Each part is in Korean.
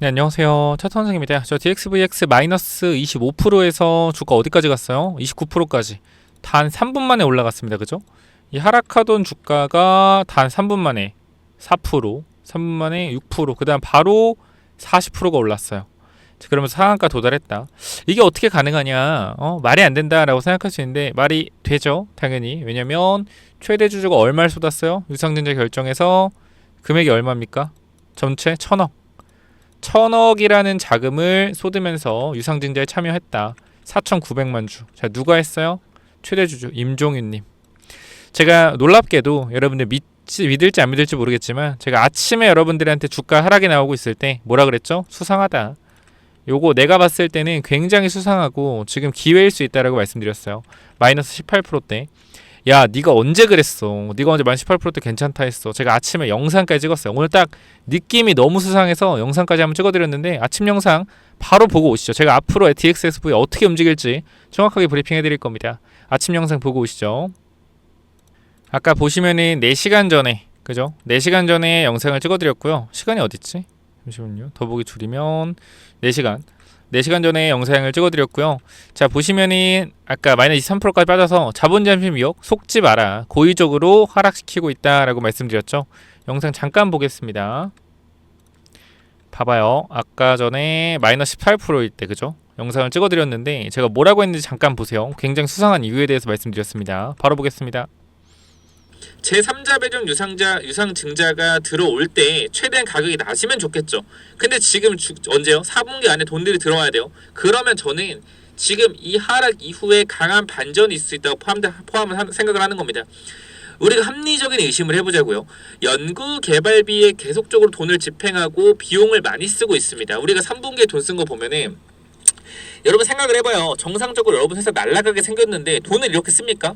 네, 안녕하세요. 차선생입니다. 저 DXVX 마이너스 25%에서 주가 어디까지 갔어요? 29%까지. 단 3분 만에 올라갔습니다. 그죠? 이 하락하던 주가가 단 3분 만에 4%, 3분 만에 6%, 그 다음 바로 40%가 올랐어요. 자, 그러면서 상한가 도달했다. 이게 어떻게 가능하냐? 어, 말이 안 된다라고 생각할 수 있는데 말이 되죠. 당연히. 왜냐면 최대 주주가 얼마를 쏟았어요? 유상증자 결정해서 금액이 얼마입니까? 전체 천억. 천억이라는 자금을 쏟으면서 유상증자에 참여했다. 4,900만 주. 자, 누가 했어요? 최대 주주 임종윤님. 제가 놀랍게도 여러분들 믿지, 믿을지 안 믿을지 모르겠지만 제가 아침에 여러분들한테 주가 하락이 나오고 있을 때 뭐라 그랬죠? 수상하다. 요거 내가 봤을 때는 굉장히 수상하고 지금 기회일 수 있다라고 말씀드렸어요. 마이너스 18%대. 야, 네가 언제 그랬어? 네가 언제 만 18%대 괜찮다 했어. 제가 아침에 영상까지 찍었어요. 오늘 딱 느낌이 너무 수상해서 영상까지 한번 찍어드렸는데 아침 영상 바로 보고 오시죠. 제가 앞으로 DXSV 어떻게 움직일지 정확하게 브리핑해 드릴 겁니다. 아침 영상 보고 오시죠. 아까 보시면은 4시간 전에 그죠? 4시간 전에 영상을 찍어드렸고요. 시간이 어딨지? 잠시만요. 더보기 줄이면 4시간 4시간 전에 영상을 찍어드렸고요. 자 보시면은 아까 마이너스 23%까지 빠져서 자본 잠심 위협 속지 마라 고의적으로 하락시키고 있다라고 말씀드렸죠. 영상 잠깐 보겠습니다. 봐봐요. 아까 전에 마이너스 18%일 때 그죠? 영상을 찍어드렸는데 제가 뭐라고 했는지 잠깐 보세요. 굉장히 수상한 이유에 대해서 말씀드렸습니다. 바로 보겠습니다. 제3자 배정 유상자 유상 증자가 들어올 때 최대한 가격이 낮으면 좋겠죠. 근데 지금 주, 언제요? 4분기 안에 돈들이 들어와야 돼요. 그러면 저는 지금 이 하락 이후에 강한 반전이 있을 수 있다고 포함, 포함을 하, 생각을 하는 겁니다. 우리가 합리적인 의심을 해보자고요. 연구 개발비에 계속적으로 돈을 집행하고 비용을 많이 쓰고 있습니다. 우리가 3분기에 돈 쓴 거 보면은 여러분 생각을 해봐요. 정상적으로 여러분 회사 날라가게 생겼는데 돈을 이렇게 씁니까?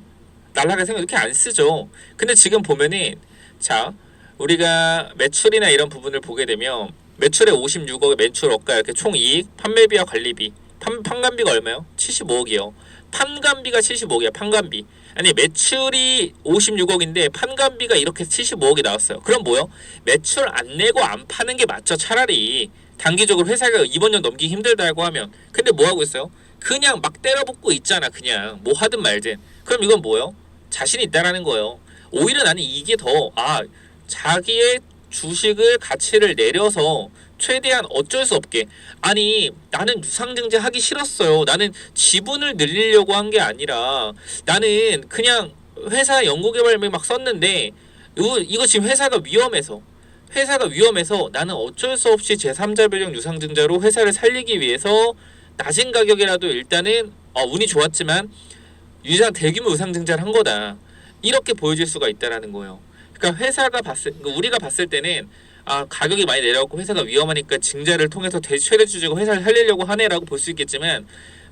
날라갈 생각 이렇게 안 쓰죠. 근데 지금 보면은 자 우리가 매출이나 이런 부분을 보게 되면 매출에 56억의 매출억과 이렇게 총 이익, 판매비와 관리비, 판, 판관비가 얼마요? 75억이요. 판관비가 75억이야. 판관비. 아니 매출이 56억인데 판관비가 이렇게 75억이 나왔어요. 그럼 뭐요? 매출 안 내고 안 파는 게 맞죠. 차라리 단기적으로 회사가 이번 년 넘기기 힘들다고 하면 근데 뭐 하고 있어요? 그냥 막 때려붓고 있잖아. 그냥 뭐 하든 말든. 그럼 이건 뭐예요? 자신이 있다라는 거예요. 오히려 나는 이게 더 아 자기의 주식을 가치를 내려서 최대한 어쩔 수 없게 아니 나는 유상증자 하기 싫었어요. 나는 지분을 늘리려고 한 게 아니라 나는 그냥 회사 연구개발비 막 썼는데 이거, 이거 지금 회사가 위험해서 회사가 위험해서 나는 어쩔 수 없이 제3자 변경 유상증자로 회사를 살리기 위해서 낮은 가격이라도 일단은 어, 운이 좋았지만 유상 대규모 유상증자를 한 거다. 이렇게 보여질 수가 있다라는 거예요. 그러니까 회사가 봤을 그러니까 우리가 봤을 때는 아 가격이 많이 내려갔고 회사가 위험하니까 증자를 통해서 대, 최대 주주가 회사를 살리려고 하네라고 볼 수 있겠지만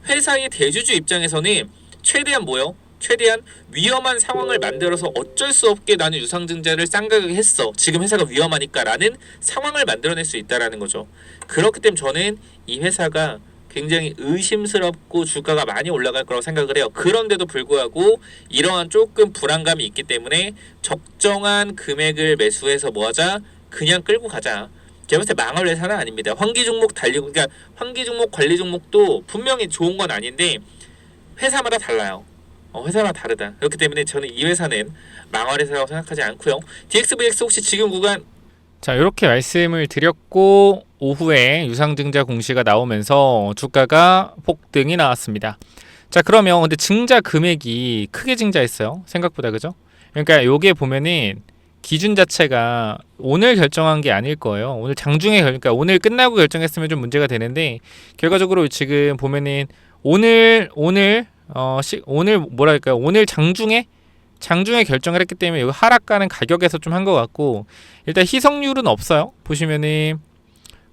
회사의 대주주 입장에서는 최대한 뭐요? 최대한 위험한 상황을 만들어서 어쩔 수 없게 나는 유상증자를 싼 가격에 했어. 지금 회사가 위험하니까라는 상황을 만들어낼 수 있다라는 거죠. 그렇기 때문에 저는 이 회사가 굉장히 의심스럽고 주가가 많이 올라갈 거라고 생각을 해요. 그런데도 불구하고 이러한 조금 불안감이 있기 때문에 적정한 금액을 매수해서 뭐하자 그냥 끌고 가자. 제가 봤을 때 망할 회사는 아닙니다. 환기 종목 달리고 그러니까 환기 종목 관리 종목도 분명히 좋은 건 아닌데 회사마다 달라요. 어, 회사마다 다르다. 그렇기 때문에 저는 이 회사는 망할 회사라고 생각하지 않고요. DXVX 혹시 지금 구간 자, 이렇게 말씀을 드렸고 오후에 유상증자 공시가 나오면서 주가가 폭등이 나왔습니다. 자, 그러면 근데 증자 금액이 크게 증자했어요. 생각보다 그죠? 그러니까 요게 보면은 기준 자체가 오늘 결정한 게 아닐 거예요. 오늘 장중에 그러니까 오늘 끝나고 결정했으면 좀 문제가 되는데 결과적으로 지금 보면은 오늘 오늘 어 시, 오늘 뭐랄까요? 오늘 장중에 장중에 결정을 했기 때문에 여기 하락가는 가격에서 좀 한 것 같고 일단 희석률은 없어요. 보시면은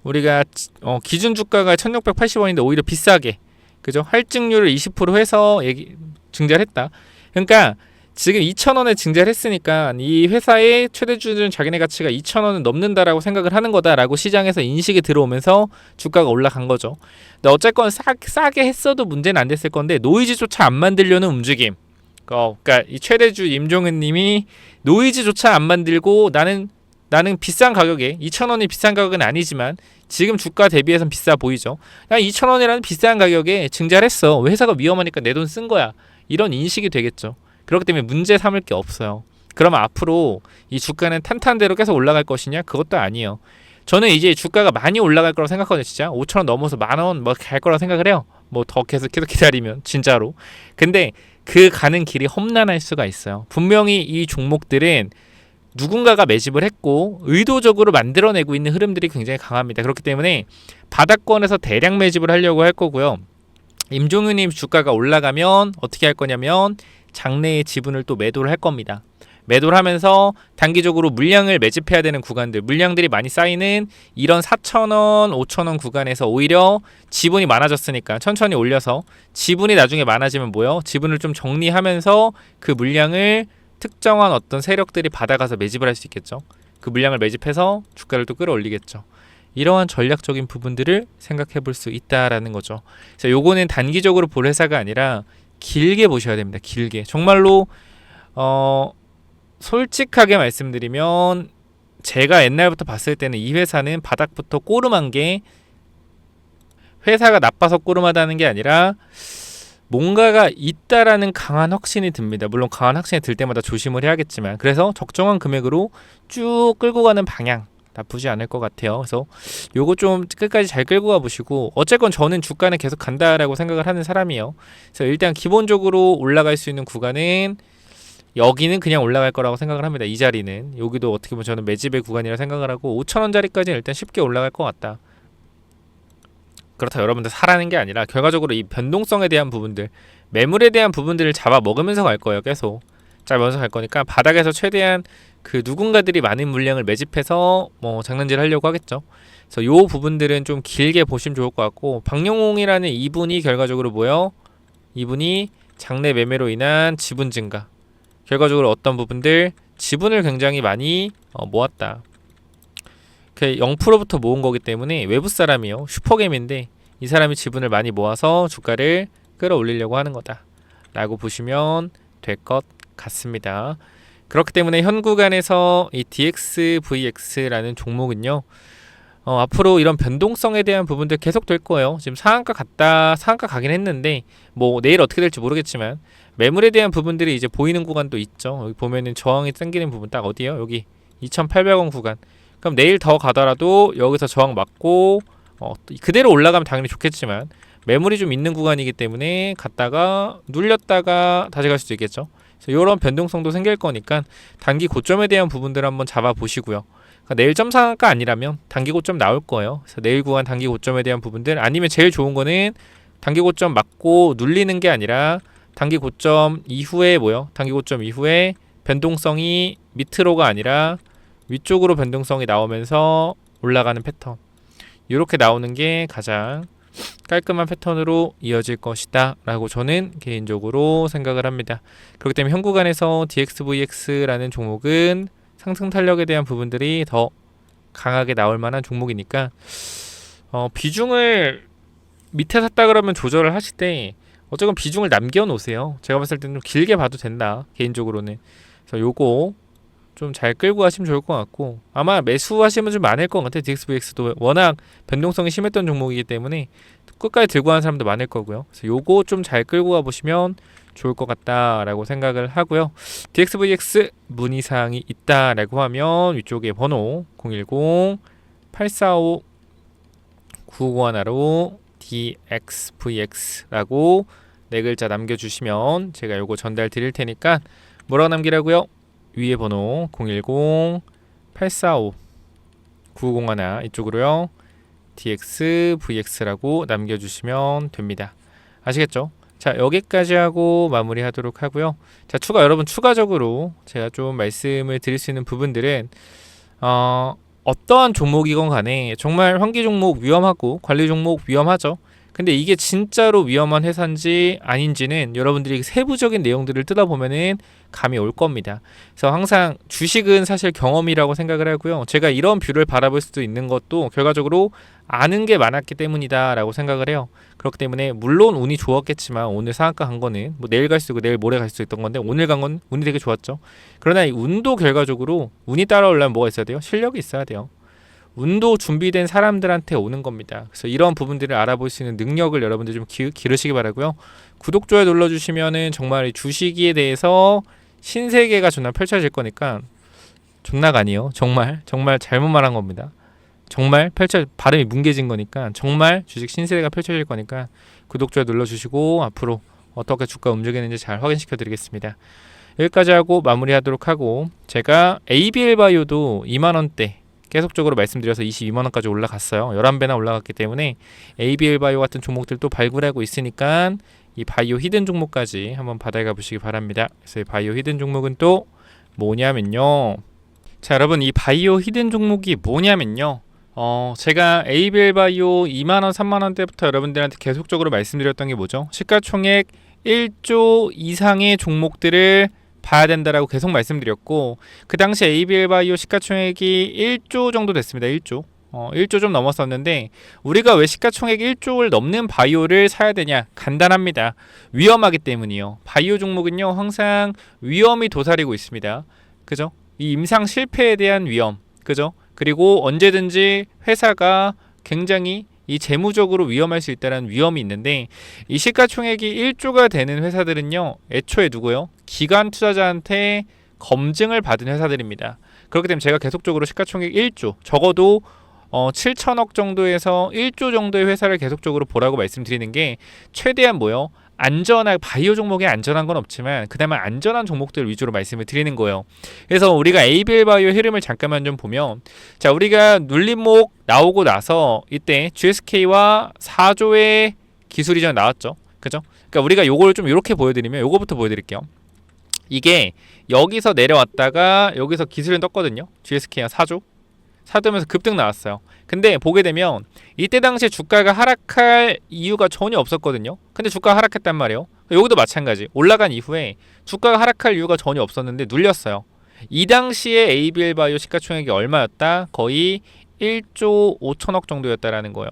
우리가 어, 기준 주가가 1680원인데 오히려 비싸게 그죠? 할증률을 20% 해서 얘기 증자를 했다. 그러니까 지금 2,000원에 증자를 했으니까 이 회사의 최대 주주는 자기네 가치가 2,000원을 넘는다라고 생각을 하는 거다라고 시장에서 인식이 들어오면서 주가가 올라간 거죠. 근데 어쨌건 싸, 싸게 했어도 문제는 안 됐을 건데 노이즈조차 안 만들려는 움직임. 어, 그러니까 이 최대주 임종은님이 노이즈조차 안 만들고 나는 나는 비싼 가격에 2,000원이 비싼 가격은 아니지만 지금 주가 대비해선 비싸 보이죠. 그냥 2,000원이라는 비싼 가격에 증자를 했어. 회사가 위험하니까 내 돈 쓴 거야. 이런 인식이 되겠죠. 그렇기 때문에 문제 삼을 게 없어요. 그러면 앞으로 이 주가는 탄탄대로 계속 올라갈 것이냐? 그것도 아니에요. 저는 이제 주가가 많이 올라갈 거라고 생각하거든요. 진짜 5천 원 넘어서 만 원 뭐 갈 거라고 생각을 해요. 뭐 더 계속 계속 기다리면 진짜로. 근데 그 가는 길이 험난할 수가 있어요. 분명히 이 종목들은 누군가가 매집을 했고 의도적으로 만들어내고 있는 흐름들이 굉장히 강합니다. 그렇기 때문에 바닥권에서 대량 매집을 하려고 할 거고요. 임종윤님 주가가 올라가면 어떻게 할 거냐면 장내의 지분을 또 매도를 할 겁니다. 매도를 하면서 단기적으로 물량을 매집해야 되는 구간들, 물량들이 많이 쌓이는 이런 4,000원, 5,000원 구간에서 오히려 지분이 많아졌으니까 천천히 올려서 지분이 나중에 많아지면 뭐요? 지분을 좀 정리하면서 그 물량을 특정한 어떤 세력들이 받아가서 매집을 할 수 있겠죠. 그 물량을 매집해서 주가를 또 끌어올리겠죠. 이러한 전략적인 부분들을 생각해 볼 수 있다라는 거죠. 그래서 요거는 단기적으로 볼 회사가 아니라 길게 보셔야 됩니다. 길게. 정말로 어 솔직하게 말씀드리면 제가 옛날부터 봤을 때는 이 회사는 바닥부터 꼬름한 게 회사가 나빠서 꼬름하다는 게 아니라 뭔가가 있다라는 강한 확신이 듭니다. 물론 강한 확신이 들 때마다 조심을 해야겠지만 그래서 적정한 금액으로 쭉 끌고 가는 방향 나쁘지 않을 것 같아요. 그래서 요거 좀 끝까지 잘 끌고 가 보시고 어쨌건 저는 주가는 계속 간다라고 생각을 하는 사람이에요. 그래서 일단 기본적으로 올라갈 수 있는 구간은 여기는 그냥 올라갈 거라고 생각을 합니다. 이 자리는 여기도 어떻게 보면 저는 매집의 구간이라 생각을 하고 5천 원짜리까지는 일단 쉽게 올라갈 것 같다. 그렇다 여러분들 사라는 게 아니라 결과적으로 이 변동성에 대한 부분들 매물에 대한 부분들을 잡아 먹으면서 갈 거예요. 계속 잡으면서 갈 거니까 바닥에서 최대한 그 누군가들이 많은 물량을 매집해서 뭐 장난질 하려고 하겠죠. 그래서 요 부분들은 좀 길게 보시면 좋을 것 같고 박영홍이라는 이분이 결과적으로 뭐요? 이분이 장내 매매로 인한 지분 증가 결과적으로 어떤 부분들 지분을 굉장히 많이 어, 모았다. 그 0%부터 모은 거기 때문에 외부 사람이요 슈퍼겜인데 이 사람이 지분을 많이 모아서 주가를 끌어올리려고 하는 거다 라고 보시면 될 것 같습니다. 그렇기 때문에 현 구간에서 이 DXVX라는 종목은요 어, 앞으로 이런 변동성에 대한 부분들 계속 될 거예요. 지금 상한가 갔다 상한가 가긴 했는데 뭐 내일 어떻게 될지 모르겠지만 매물에 대한 부분들이 이제 보이는 구간도 있죠. 여기 보면은 저항이 당기는 부분 딱 어디요? 여기 2,800원 구간. 그럼 내일 더 가더라도 여기서 저항 맞고 어, 그대로 올라가면 당연히 좋겠지만 매물이 좀 있는 구간이기 때문에 갔다가 눌렸다가 다시 갈 수도 있겠죠. 그래서 이런 변동성도 생길 거니까 단기 고점에 대한 부분들 한번 잡아 보시고요. 그러니까 내일 점상가 아니라면 단기 고점 나올 거예요. 그래서 내일 구간 단기 고점에 대한 부분들 아니면 제일 좋은 거는 단기 고점 맞고 눌리는 게 아니라 단기 고점 이후에 뭐요? 단기 고점 이후에 변동성이 밑으로가 아니라 위쪽으로 변동성이 나오면서 올라가는 패턴. 이렇게 나오는 게 가장 깔끔한 패턴으로 이어질 것이다 라고 저는 개인적으로 생각을 합니다. 그렇기 때문에 현 구간에서 DXVX라는 종목은 상승 탄력에 대한 부분들이 더 강하게 나올 만한 종목이니까 어, 비중을 밑에 샀다 그러면 조절을 하실 때 어쨌건 비중을 남겨 놓으세요. 제가 봤을 때는 좀 길게 봐도 된다 개인적으로는. 그래서 요거 좀 잘 끌고 가시면 좋을 것 같고 아마 매수하시면 좀 많을 것 같아요. DXVX도 워낙 변동성이 심했던 종목이기 때문에 끝까지 들고 가는 사람도 많을 거고요. 그래서 요거 좀 잘 끌고 가 보시면 좋을 것 같다라고 생각을 하고요. DXVX 문의 사항이 있다라고 하면 위쪽에 번호 010 845 951로 DXVX라고 네 글자 남겨주시면 제가 요거 전달 드릴 테니까 뭐라고 남기라고요? 위에 번호 010 845 901 이쪽으로요. DXVX라고 남겨주시면 됩니다. 아시겠죠? 자 여기까지 하고 마무리하도록 하고요. 자 추가 여러분 추가적으로 제가 좀 말씀을 드릴 수 있는 부분들은 어, 어떠한 종목이건 간에 정말 환기 종목 위험하고 관리 종목 위험하죠. 근데 이게 진짜로 위험한 회사인지 아닌지는 여러분들이 세부적인 내용들을 뜯어보면은 감이 올 겁니다. 그래서 항상 주식은 사실 경험이라고 생각을 하고요. 제가 이런 뷰를 바라볼 수도 있는 것도 결과적으로 아는 게 많았기 때문이다라고 생각을 해요. 그렇기 때문에 물론 운이 좋았겠지만 오늘 상한가 간 거는 뭐 내일 갈 수 있고 내일 모레 갈 수 있던 건데 오늘 간 건 운이 되게 좋았죠. 그러나 이 운도 결과적으로 운이 따라오려면 뭐가 있어야 돼요? 실력이 있어야 돼요. 운도 준비된 사람들한테 오는 겁니다. 그래서 이런 부분들을 알아볼 수 있는 능력을 여러분들 좀 기, 기르시기 바라고요. 구독 좋아요 눌러주시면은 정말 이 주식에 대해서 신세계가 존나 펼쳐질 거니까 존나가 아니요. 정말 정말 잘못 말한 겁니다. 정말 펼쳐 발음이 뭉개진 거니까 정말 주식 신세계가 펼쳐질 거니까 구독 좋아요 눌러주시고 앞으로 어떻게 주가 움직이는지 잘 확인시켜 드리겠습니다. 여기까지 하고 마무리하도록 하고 제가 ABL 바이오도 2만 원대 계속적으로 말씀드려서 22만 원까지 올라갔어요. 11배나 올라갔기 때문에 ABL 바이오 같은 종목들도 발굴하고 있으니까 이 바이오 히든 종목까지 한번 받아가 보시기 바랍니다. 그래서 이 바이오 히든 종목은 또 뭐냐면요. 자, 여러분 이 바이오 히든 종목이 뭐냐면요. 어, 제가 ABL 바이오 2만 원, 3만 원대부터 여러분들한테 계속적으로 말씀드렸던 게 뭐죠? 시가총액 1조 이상의 종목들을 봐야 된다라고 계속 말씀드렸고 그 당시 ABL 바이오 시가총액이 1조 정도 됐습니다. 1조. 어, 1조 좀 넘었었는데 우리가 왜 시가총액 1조를 넘는 바이오를 사야 되냐? 간단합니다. 위험하기 때문이요. 바이오 종목은요. 항상 위험이 도사리고 있습니다. 그죠? 이 임상 실패에 대한 위험. 그죠? 그리고 언제든지 회사가 굉장히 이 재무적으로 위험할 수 있다는 위험이 있는데 이 시가총액이 1조가 되는 회사들은요. 애초에 누구요? 기관 투자자한테 검증을 받은 회사들입니다. 그렇기 때문에 제가 계속적으로 시가총액 1조 적어도 어, 7천억 정도에서 1조 정도의 회사를 계속적으로 보라고 말씀드리는 게 최대한 뭐요? 안전한 바이오 종목에 안전한 건 없지만 그나마 안전한 종목들 위주로 말씀을 드리는 거예요. 그래서 우리가 ABL 바이오 흐름을 잠깐만 좀 보면 자 우리가 눌림목 나오고 나서 이때 GSK와 4조의 기술 이전 나왔죠. 그죠? 그러니까 우리가 요걸 좀 이렇게 보여드리면 요거부터 보여드릴게요. 이게 여기서 내려왔다가 여기서 기술을 떴거든요. GSK가 4조. 사두면서 급등 나왔어요. 근데 보게 되면 이때 당시에 주가가 하락할 이유가 전혀 없었거든요. 근데 주가가 하락했단 말이에요. 여기도 마찬가지. 올라간 이후에 주가가 하락할 이유가 전혀 없었는데 눌렸어요. 이 당시에 ABL 바이오 시가총액이 얼마였다? 거의 1조 5천억 정도였다라는 거예요.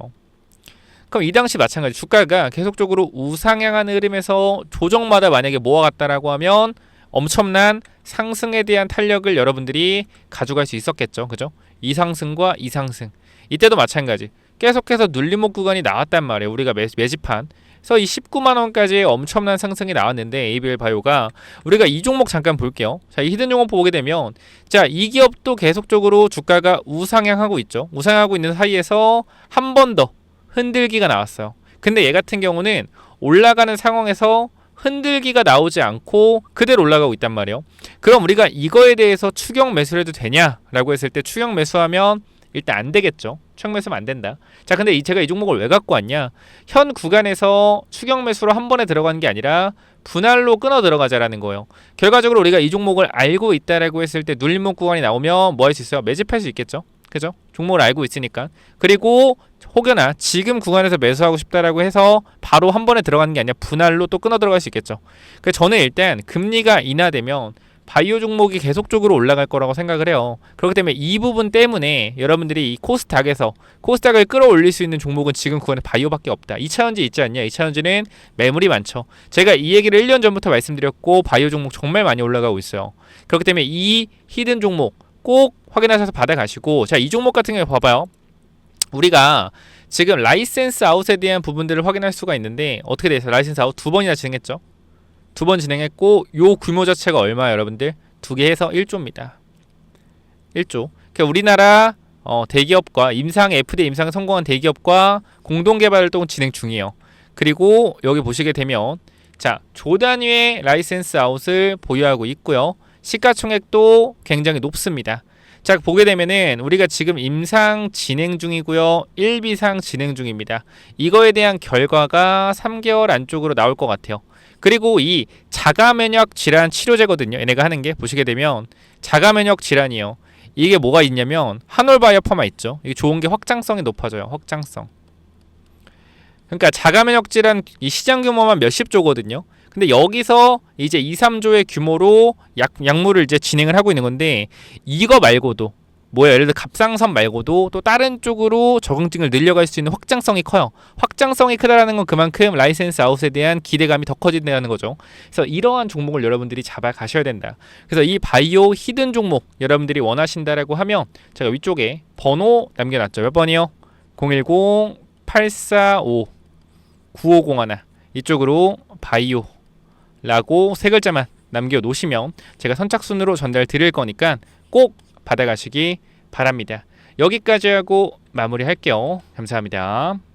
그럼 이 당시 마찬가지 주가가 계속적으로 우상향하는 흐름에서 조정마다 만약에 모아갔다라고 하면 엄청난 상승에 대한 탄력을 여러분들이 가져갈 수 있었겠죠. 그죠? 이상승과 이상승. 이때도 마찬가지. 계속해서 눌림목 구간이 나왔단 말이에요. 우리가 매, 매집한. 그래서 이 19만 원까지의 엄청난 상승이 나왔는데 ABL 바이오가 우리가 이 종목 잠깐 볼게요. 자, 이 히든 종목 보게 되면 자, 이 기업도 계속적으로 주가가 우상향하고 있죠. 우상향하고 있는 사이에서 한 번 더 흔들기가 나왔어요. 근데 얘 같은 경우는 올라가는 상황에서 흔들기가 나오지 않고 그대로 올라가고 있단 말이에요. 그럼 우리가 이거에 대해서 추격 매수를 해도 되냐라고 했을 때 추격 매수하면 일단 안 되겠죠. 추격 매수하면 안 된다. 자, 근데 이 제가 이 종목을 왜 갖고 왔냐? 현 구간에서 추격 매수로 한 번에 들어가는 게 아니라 분할로 끊어 들어가자라는 거예요. 결과적으로 우리가 이 종목을 알고 있다라고 했을 때 눌림목 구간이 나오면 뭐 할 수 있어요? 매집할 수 있겠죠. 그죠? 종목을 알고 있으니까. 그리고 혹여나 지금 구간에서 매수하고 싶다라고 해서 바로 한 번에 들어가는 게 아니라 분할로 또 끊어 들어갈 수 있겠죠. 그 저는 일단 금리가 인하되면 바이오 종목이 계속적으로 올라갈 거라고 생각을 해요. 그렇기 때문에 이 부분 때문에 여러분들이 이 코스닥에서 코스닥을 끌어올릴 수 있는 종목은 지금 구간에 바이오밖에 없다. 2차전지 있지 않냐? 2차전지는 매물이 많죠. 제가 이 얘기를 1년 전부터 말씀드렸고 바이오 종목 정말 많이 올라가고 있어요. 그렇기 때문에 이 히든 종목 꼭 확인하셔서 받아가시고 자 이 종목 같은 경우에 봐봐요. 우리가 지금 라이센스 아웃에 대한 부분들을 확인할 수가 있는데 어떻게 돼서 라이센스 아웃 두 번이나 진행했죠. 두 번 진행했고 요 규모 자체가 얼마예요, 여러분들? 두 개 해서 1조입니다. 1조. 그러니까 우리나라 어, 대기업과 임상 FDA 임상 성공한 대기업과 공동 개발 활동 진행 중이에요. 그리고 여기 보시게 되면 자, 조 단위의 라이센스 아웃을 보유하고 있고요. 시가총액도 굉장히 높습니다. 자 보게 되면은 우리가 지금 임상 진행 중이고요. 1비상 진행 중입니다. 이거에 대한 결과가 3개월 안쪽으로 나올 것 같아요. 그리고 이 자가 면역 질환 치료제거든요. 얘네가 하는 게 보시게 되면 자가 면역 질환이요. 이게 뭐가 있냐면 한올바이오 파마 있죠. 이게 좋은 게 확장성이 높아져요. 확장성. 그러니까 자가 면역 질환 이 시장 규모만 몇십 조거든요 근데 여기서 이제 2, 3조의 규모로 약, 약물을 이제 진행을 하고 있는 건데 이거 말고도 뭐야 예를 들어 갑상선 말고도 또 다른 쪽으로 적응증을 늘려갈 수 있는 확장성이 커요. 확장성이 크다라는 건 그만큼 라이센스 아웃에 대한 기대감이 더 커진다는 거죠. 그래서 이러한 종목을 여러분들이 잡아 가셔야 된다. 그래서 이 바이오 히든 종목 여러분들이 원하신다라고 하면 제가 위쪽에 번호 남겨놨죠. 몇 번이요? 010 845 9501 이쪽으로 바이오 라고 세 글자만 남겨 놓으시면 제가 선착순으로 전달 드릴 거니까 꼭 받아가시기 바랍니다. 여기까지 하고 마무리할게요. 감사합니다.